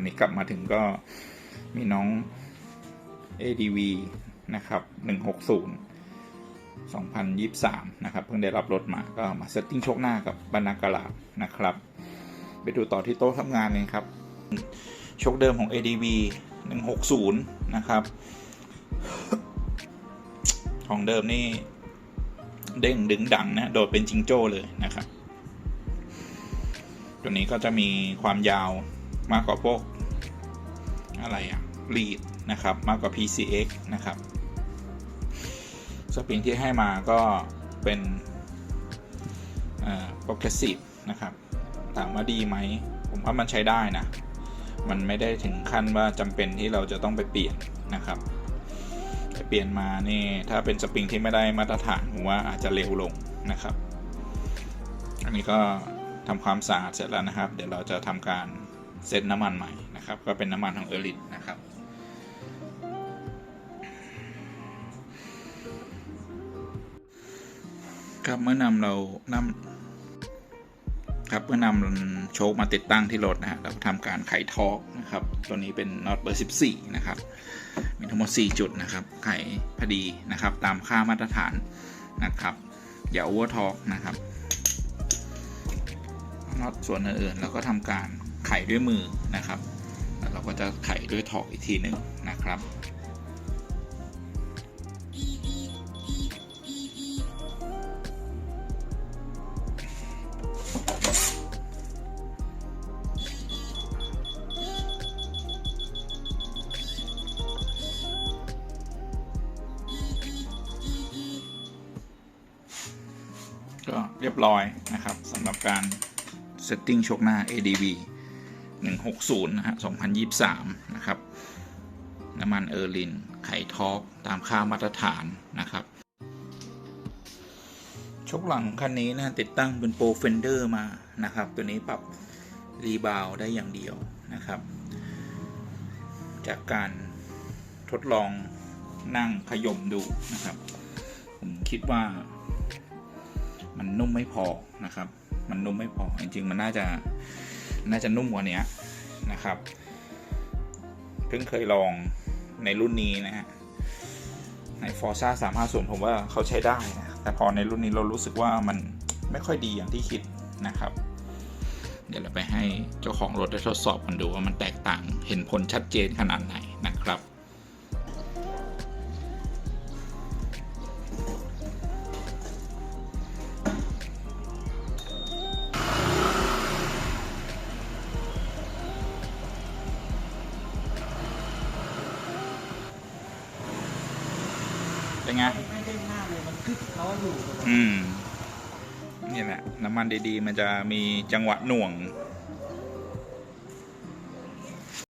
วันนี้กลับมาถึงก็มีน้อง ADV นะครับ160 2023 นะครับ เพิ่งได้รับรถมาก็มาเซตติ้งโชคหน้ากับบรรณากลาดนะครับ ไปดูต่อที่โต๊ะทำงานเลยครับโชคเดิมของ ADV 160 นะครับ ของเดิมนี่เด้งดึงดังนะ โดดเป็นจิงโจ้เลยนะครับ ตัวนี้ก็จะมีความยาวมากกว่าพวก อะไรอะลีดนะครับ มากกว่า PCX นะครับ สปริงที่ให้มาก็เป็นโปรเกรสซีฟนะครับ ถามว่าดีไหม ผมว่ามันใช้ได้นะ มันไม่ได้ถึงขั้นว่าจำเป็นที่เราจะต้องไปเปลี่ยนนะครับแต่เปลี่ยนมานี่ถ้าเป็นสปริงที่ไม่ได้มาตรฐานผมว่าอาจจะเร็วลงนะครับ อันนี้ก็ทำความสะอาดเสร็จแล้วนะครับ เดี๋ยวเราจะทำการ เซตน้ำมันใหม่นะครับ ก็เป็นน้ำมันของเออริ t นะครับ ครับเมื่อนำเรานำครับเมื่อนำโชคมาติดตั้งที่รถนะฮะเราก็ทำการไขทอร์กนะครับ ตัวนี้เป็นน็อตเบอร์ 14 นะครับ มีทั้งหมด 4 จุดนะครับ ไขพอดีนะครับ ตามค่ามาตรฐานนะครับ อย่าโอเวอร์ทอร์กนะครับน็อตส่วนอื่นๆเราก็ทำการ ไขด้วยมือนะครับแล้วเราก็จะไขด้วยทอกอีกทีหนึ่งนะครับก็เรียบร้อยนะครับสำหรับการเซตติ้งโชคหน้า ADV 160 นะฮะ 2023 นะครับ น้ำมันเออร์ลิน ไขทอกตามค่ามาตรฐานนะครับชกหลังคันนี้นะติดตั้งเป็นโปรเฟนเดอร์มานะครับ ตัวนี้ปรับรีบาวได้อย่างเดียวนะครับ จากการทดลองนั่งขยมดูนะครับ ผมคิดว่ามันนุ่มไม่พอนะครับ มันนุ่มไม่พอจริงๆ มันน่าจะ น่าจะนุ่มกว่านี้นะครับ เพิ่งเคยลองในรุ่นนี้นะฮะ ใน Forza 350 ผมว่าเขาใช้ได้นะ แต่พอในรุ่นนี้เรารู้สึกว่ามันไม่ค่อยดีอย่างที่คิดนะครับ เดี๋ยวเราไปให้เจ้าของรถได้ทดสอบกันดูว่ามันแตกต่างเห็นผลชัดเจนขนาดไหนนะครับ เป็นไง ไม่เด้งหน้าเลยมันคึกเขาอยู่ อืม นี่แหละ น้ำมันดีๆ มันจะมีจังหวะหน่วง